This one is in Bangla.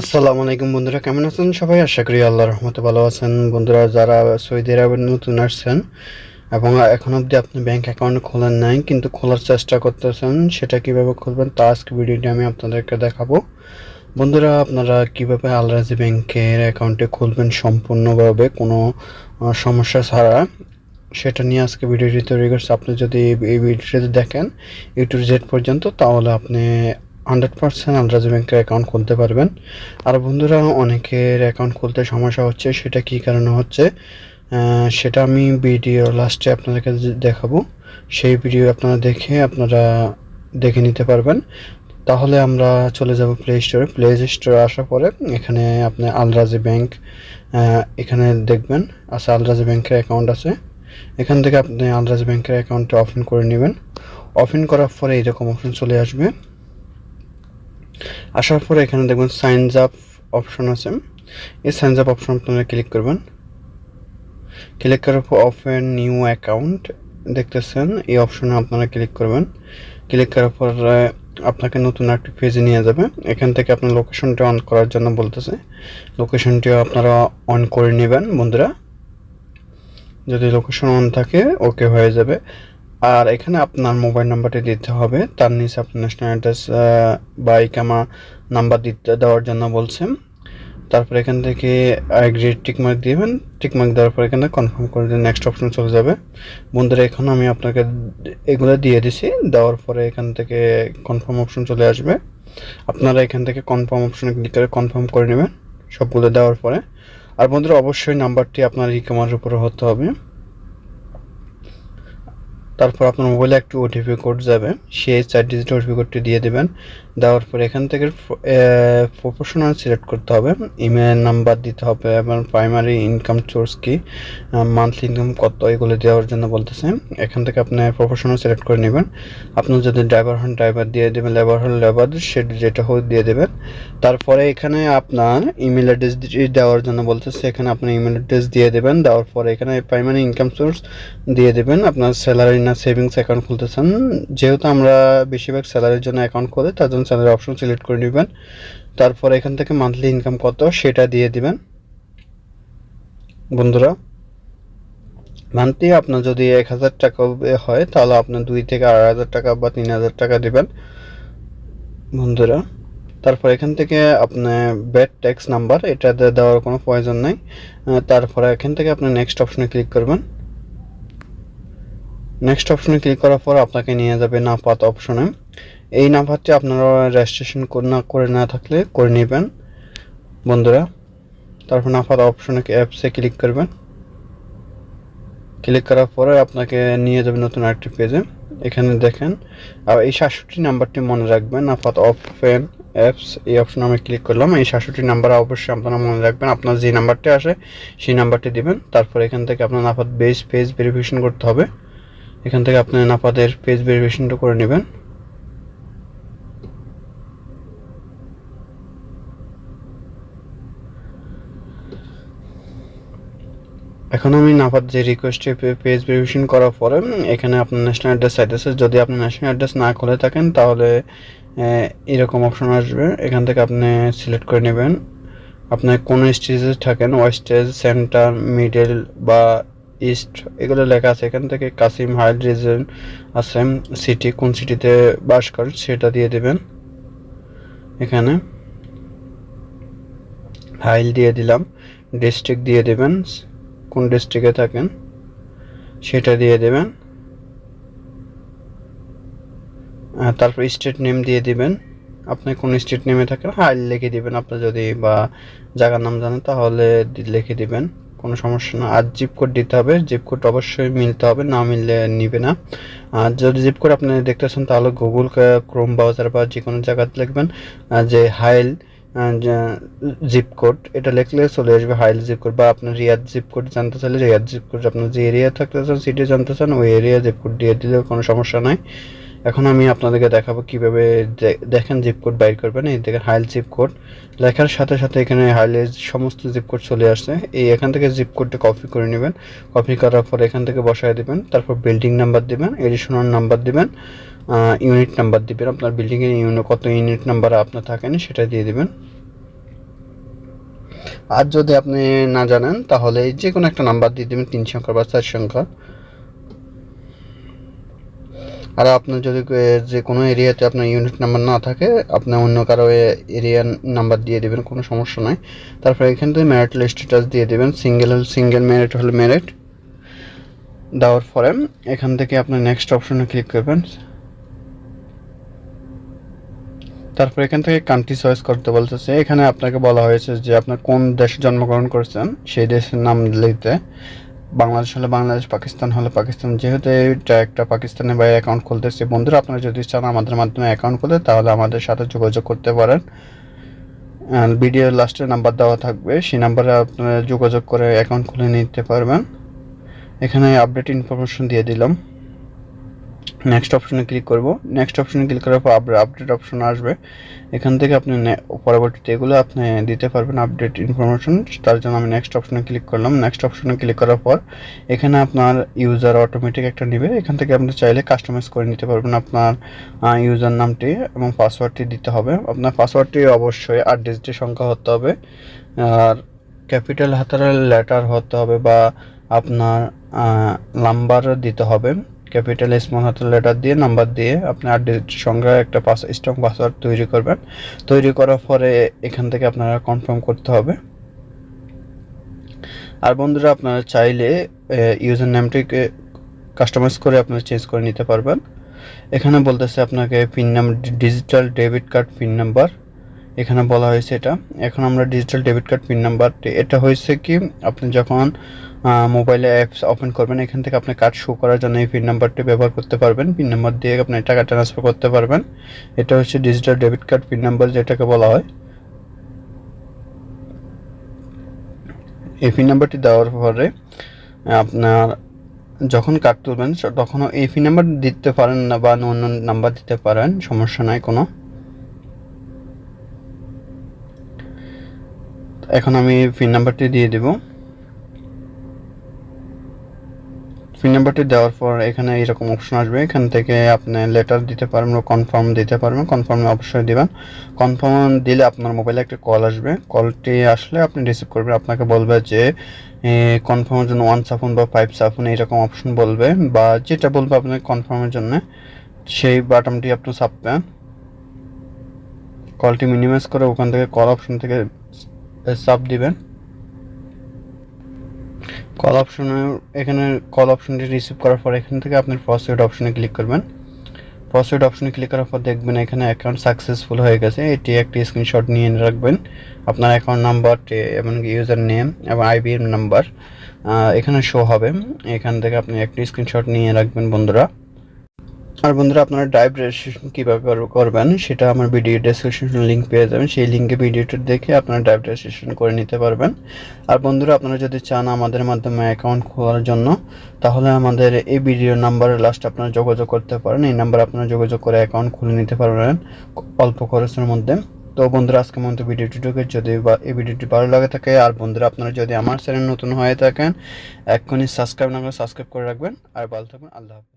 আসসালামু আলাইকুম বন্ধুরা, কেমন আছেন সবাই? আশা করি আল্লাহ রহমতে ভালো আছেন। বন্ধুরা, যারা সৌদি আরবে নতুন আসছেন এবং এখন অবধি আপনি ব্যাংক অ্যাকাউন্ট খোলেন নাই, কিন্তু খোলার চেষ্টা করতেছেন, সেটা কীভাবে খুলবেন তা আজকে ভিডিওটি আমি আপনাদেরকে দেখাবো। বন্ধুরা, আপনারা কীভাবে আলরাজি ব্যাংকের অ্যাকাউন্টে খুলবেন সম্পূর্ণভাবে কোনো সমস্যা ছাড়া, সেটা নিয়ে আজকে ভিডিওটি তৈরি করছি। আপনি যদি এই ভিডিওটি দেখেন ইউটিউব জেড পর্যন্ত, তাহলে আপনি হান্ড্রেড পার্সেন্ট আলরাজি ব্যাংকের অ্যাকাউন্ট খুলতে পারবেন। আর বন্ধুরা, অনেকের অ্যাকাউন্ট খুলতে সমস্যা হচ্ছে, সেটা কী কারণে হচ্ছে? সেটা আমি ভিডিও লাস্টে আপনাদেরকে দেখাবো। সেই ভিডিও আপনারা দেখে আপনারা দেখে নিতে পারবেন। তাহলে আমরা চলে যাব প্লে স্টোরে প্লে স্টোরে আসার পরে এখানে আপনি আলরাজি ব্যাংক এখানে দেখবেন। আচ্ছা আলরাজি ব্যাংকের অ্যাকাউন্ট আছে। এখান থেকে আপনি আলরাজি ব্যাংকের অ্যাকাউন্টটা ওপেন করে নেবেন। ওপেন করার পরে এরকম অপশন চলে আসবে। আসার পরে এখানে দেখবেন সাইনস আপ অপশন আছে। এই সাইনস আপ অপশন আপনারা ক্লিক করবেন। ক্লিক করার পর ওপেন নিউ অ্যাকাউন্ট দেখতেছেন, এই অপশনে আপনারা ক্লিক করবেন। ক্লিক করার পর আপনাকে নতুন একটি পেজে নিয়ে যাবে। এখান থেকে আপনার লোকেশনটি অন করার জন্য বলতেছে। লোকেশনটিও আপনারা অন করে নেবেন বন্ধুরা। যদি লোকেশন অন থাকে ওকে হয়ে যাবে। আর এখানে আপনার মোবাইল নাম্বারটি দিতে হবে। তার নিচে আপনার ন্যাশনাল অ্যাড্রেস বা ইকামা নাম্বার দিতে, দেওয়ার জন্য বলছেন। তারপর এখান থেকে এগ্রি টিকমার্ক দিবেন। টিকমার্ক দেওয়ার পর এখানে কনফার্ম করে দিয়ে নেক্সট অপশন চলে যাবে। বন্ধুরা, এখন আমি আপনাকে এগুলো দিয়ে দিছি। দেওয়ার পরে এখান থেকে কনফার্ম অপশন চলে আসবে। আপনারা এখান থেকে কনফার্ম অপশনে ক্লিক করে কনফার্ম করে নেবেন, সবগুলো দেওয়ার পরে। আর বন্ধুরা, অবশ্যই নাম্বারটি আপনার ইকামার উপরে হতে হবে। তারপর আপনার মোবাইলে একটু ওটিপি কোড যাবে, সেই চার ডিজিট ওটিপি কোডটি দিয়ে দেবেন। দেওয়ার পর এখান থেকে প্রফেশনাল সিলেক্ট করতে হবে। ইমেল নাম্বার দিতে হবে, এবং প্রাইমারি ইনকাম সোর্স কি মান্থলি ইনকাম কত, এগুলো দেওয়ার জন্য বলতেছে। এখান থেকে আপনি প্রফেশনাল সিলেক্ট করে নেবেন। আপনি যদি ড্রাইভার হন ড্রাইভার দিয়ে দেবেন লেবার হন লেবার সে যেটা হোক দিয়ে দেবেন। তারপরে এখানে আপনার ইমেল অ্যাড্রেস দেওয়ার জন্য বলতেছে, এখানে আপনি ইমেল অ্যাড্রেস দিয়ে দেবেন। দেওয়ার পরে এখানে প্রাইমারি ইনকাম সোর্স দিয়ে দেবেন। আপনার স্যালারি না সেভিংস অ্যাকাউন্ট খুলতে চান যেহেতু আমরা বেশিরভাগ স্যালারির জন্য অ্যাকাউন্ট করে, তার জন্য স্যালারি অপশন সিলেক্ট করে নেবেন। তারপর এখান থেকে মান্থলি ইনকাম কত, সেটা দিয়ে দিবেন। বন্ধুরা মান্থলি আপনার যদি এক হাজার টাকা হয়, তাহলে আপনার দুই থেকে আড়াই হাজার টাকা বা তিন হাজার টাকা দেবেন। বন্ধুরা, তারপর এখান থেকে আপনার ব্যাড ট্যাক্স নাম্বার এটা দেওয়ার কোনো প্রয়োজন নাই। তারপরে এখান থেকে আপনি নেক্সট অপশনে ক্লিক করবেন। নেক্সট অপশনে ক্লিক করার পর আপনাকে নিয়ে যাবে নাপাত অপশনে এই নাম্বারটি আপনারা রেজিস্ট্রেশন না করে না থাকলে করে নেবেন। বন্ধুরা, তারপর নাপাত অপশনে অ্যাপসে ক্লিক করবেন। ক্লিক করার পরে আপনাকে নিয়ে যাবে নতুন আরেকটি পেজে এখানে দেখেন, আর এই সাতষট্টি নাম্বারটি মনে রাখবেন আপাত ওপেন অ্যাপস এই অপশনে আমি ক্লিক করলাম। এই সাতষট্টি নাম্বার অবশ্যই আপনারা মনে রাখবেন, আপনার যে নাম্বারটি আসে, সেই নাম্বারটি দিবেন। তারপর এখান থেকে আপনার নাপাত বেস পেজ ভেরিফিকেশন করতে হবে। এখান থেকে আপনি নাপাদের পেজ ভেরিফিকেশনটা করে নেবেন। এখন আমি নাপাত যে রিকোয়েস্টে পেজ ভেরিফিকেশন করার পরে এখানে আপনার ন্যাশনাল অ্যাড্রেস চাইতেছে যদি আপনি ন্যাশনাল অ্যাড্রেস না খুলে থাকেন, তাহলে এরকম অপশন আসবে। এখান থেকে আপনি সিলেক্ট করে নেবেন। আপনি কোন স্টেজে থাকেন ওয়েস্টেজ সেন্টার মিডল বা ইস্ট এগুলো লেখা আছে। এখান থেকে কাসিম হাইল রিজন আছে সিটি কোন সিটিতে বাস করেন সেটা দিয়ে দেবেন। এখানে হাইল দিয়ে দিলাম। ডিস্ট্রিক্ট দিয়ে দেবেন। কোন ডিস্ট্রিক্টে থাকেন সেটা দিয়ে দেবেন। তারপর স্টেট নেম দিয়ে দিবেন। আপনি কোন স্টেট নেমে থাকেন হাইল লিখে দিবেন। আপনি যদি বা জায়গার নাম জানেন, তাহলে লিখে দিবেন। কোনো সমস্যা না। আর জিপ কোড দিতে হবে। জিপ কোড অবশ্যই মিলতে হবে, না মিললে নিবে না। আর যদি জিপ কোড আপনি দেখতেছেন, তাহলে গুগল ক্রোম ব্রাউজার বা যে কোনো জায়গাতে লিখবেন যে হাইল জিপ কোড এটা লিখলে চলে আসবে হাইল জিপ কোড বা আপনার রিয়াদ জিপ কোড জানতে চাইলে রিয়াদ জিপ কোড আপনার যে এরিয়া থাকতে চান সিটি জানতে চান, ওই এরিয়া জিপ কোড দিয়ে দিলেও কোনো সমস্যা নাই। এখন আমি আপনাদেরকে দেখাবো কীভাবে দেখেন জিপ কোড বাইর করবেন, এই দেখেন হাইল জিপ কোড লেখার সাথে সাথে এখানে হাইলের সমস্ত জিপ কোড চলে আসছে। এই এখান থেকে জিপ কোডটা কপি করে নেবেন। কপি করার পর এখান থেকে বসায় দিবেন, তারপর বিল্ডিং নাম্বার দিবেন এডিশনাল নাম্বার দিবেন ইউনিট নাম্বার দিবেন। আপনার বিল্ডিংয়ের ইউনিট কত ইউনিট নাম্বার আপনার থাকেন সেটা দিয়ে দিবেন। আর যদি আপনি না জানেন, তাহলে যে কোনো একটা নাম্বার দিয়ে দেবেন, তিন সংখ্যা বা চার সংখ্যা। আর আপনার যদি যে কোনো এরিয়াতে আপনার ইউনিট নাম্বার না থাকে, আপনি অন্য কারও এরিয়ার নাম্বার দিয়ে দেবেন, কোনো সমস্যা নাই। তারপরে এখান থেকে ম্যারিটাল স্ট্যাটাস দিয়ে দেবেন সিঙ্গেল হলে সিঙ্গেল মেরিট হলে মেরিট দেওয়ার পরে এখান থেকে আপনি নেক্সট অপশনে ক্লিক করবেন। তারপর এখান থেকে কান্ট্রি চয়েস করতে বলতেছে। এখানে আপনাকে বলা হয়েছে যে, আপনার কোন দেশে জন্মগ্রহণ করেছেন, সেই দেশের নাম লিখতে বাংলাদেশ হলে বাংলাদেশ, পাকিস্তান হলে পাকিস্তান। যেহেতু এটা একটা পাকিস্তানের বাইরে অ্যাকাউন্ট খুলতেছে, বন্ধুরা, আপনারা যদি চান আমাদের মাধ্যমে অ্যাকাউন্ট খুলতে তাহলে আমাদের সাথে যোগাযোগ করতে পারেন। ভিডিওর লাস্টে নাম্বার দেওয়া থাকবে, সেই নাম্বারে আপনারা যোগাযোগ করে অ্যাকাউন্ট খুলে নিতে পারবেন। এখানে আপডেট ইনফরমেশন দিয়ে দিলাম। নেক্সট অপশনে ক্লিক করব। নেক্সট অপশনে ক্লিক করার পর আপনার আপডেট অপশন আসবে। এখান থেকে আপনি পরবর্তীতে এগুলো আপনি দিতে পারবেন আপডেট ইনফরমেশন তার জন্য আমি নেক্সট অপশনে ক্লিক করলাম। নেক্সট অপশনে ক্লিক করার পর এখানে আপনার ইউজার অটোমেটিক একটা নেবে। এখান থেকে আপনি চাইলে কাস্টমাইজ করে নিতে পারবেন আপনার ইউজার নামটি এবং পাসওয়ার্ডটি দিতে হবে। আপনার পাসওয়ার্ডটি অবশ্যই আট ডিজিটের সংখ্যা হতে হবে। আর ক্যাপিটাল হাতের লেটার হতে হবে বা আপনার নাম্বার দিতে হবে। ক্যাপিটাল স্মল হাতের লেটার দিয়ে নাম্বার দিয়ে আপনি আট ডিজিট সংখ্যা একটা পাস স্ট্রং পাসওয়ার্ড তৈরি করবেন। তৈরি করার পরে এখান থেকে আপনারা কনফার্ম করতে হবে। আর বন্ধুরা, আপনারা চাইলে ইউজার নেমটিকে কাস্টমাইজ করে আপনারা চেঞ্জ করে নিতে পারবেন। এখানে বলতেছে আপনাকে pin number digital debit card pin number এখানে বলা হয়েছে এটা। এখন আমরা ডিজিটাল ডেবিট কার্ড পিন নাম্বারটি এটা হয়েছে কি, আপনি যখন মোবাইলে অ্যাপস ওপেন করবেন, এখান থেকে আপনি কার্ড শো করার জন্য এই পিন নাম্বারটি ব্যবহার করতে পারবেন। পিন নাম্বার দিয়ে আপনি টাকা ট্রান্সফার করতে পারবেন। এটা হচ্ছে digital debit card pin number যেটাকে বলা হয়। এই পিন নাম্বারটি দেওয়ার পরে আপনার যখন কার্ড তুলবেন তখনও এই পিন নাম্বার দিতে পারেন না বা অন্য নাম্বার দিতে পারেন, সমস্যা নাই কোনো। এখন আমি পিন নাম্বারটি দিয়ে দেব। পিন নাম্বারটি দেওয়ার পর এখানে এরকম অপশন আসবে। এখান থেকে আপনি লেটার দিতে পারবেন বা কনফার্ম দিতে পারবেন। কনফার্ম অবশ্যই দিবেন। কনফার্ম দিলে আপনার মোবাইলে একটা কল আসবে। কলটি আসলে আপনি রিসিভ করবেন। আপনাকে বলবে যে কনফার্মের জন্য ওয়ান সাফুন বা ফাইভ সাফুন এরকম অপশন বলবে বা যেটা বলবে আপনাকে কনফার্মের জন্য, সেই বাটনটি আপনি চাপবেন। কলটি মিনিমাইজ করে ওখান থেকে কল অপশন থেকে সাব দিবেন। কল অপশনে এখানে কল অপশনটি রিসিভ করার পর এখান থেকে আপনার প্রসিড অপশনে ক্লিক করবেন। প্রসিড অপশনে ক্লিক করার পর দেখবেন এখানে অ্যাকাউন্ট সাকসেসফুল হয়ে গেছে। এটি একটি স্ক্রিনশট নিয়ে রাখবেন। আপনার অ্যাকাউন্ট নাম্বার এবং ইউজার নেম এবং আইবিএম নাম্বার এখানে শো হবে। এখান থেকে আপনি একটি স্ক্রিনশট নিয়ে রাখবেন বন্ধুরা। আর বন্ধুরা, আপনারা ড্রাইভ রেজিস্ট্রেশন কীভাবে করবেন সেটা আমার ভিডিও ডেসক্রিপশন লিঙ্ক পেয়ে যাবেন। সেই লিঙ্কে ভিডিওটি দেখে আপনারা ড্রাইভ রেজিস্ট্রেশন করে নিতে পারবেন। আর বন্ধুরা, আপনারা যদি চান আমাদের মাধ্যমে অ্যাকাউন্ট খোলার জন্য, তাহলে আমাদের এই ভিডিও নাম্বারে লাস্ট আপনারা যোগাযোগ করতে পারেন। এই নাম্বারে আপনারা যোগাযোগ করে অ্যাকাউন্ট খুলে নিতে পারবেন অল্প খরচের মধ্যে। তো বন্ধুরা আজকে মতো ভিডিওটি ঢুকে যদি এই ভিডিওটি ভালো লাগে থাকে, আর বন্ধুরা, আপনারা যদি আমার চ্যানেল নতুন হয়ে থাকেন, এক্ষুনি সাবস্ক্রাইব না করে সাবস্ক্রাইব করে রাখবেন। আর ভালো থাকবেন আল্লাহ হাফেজ।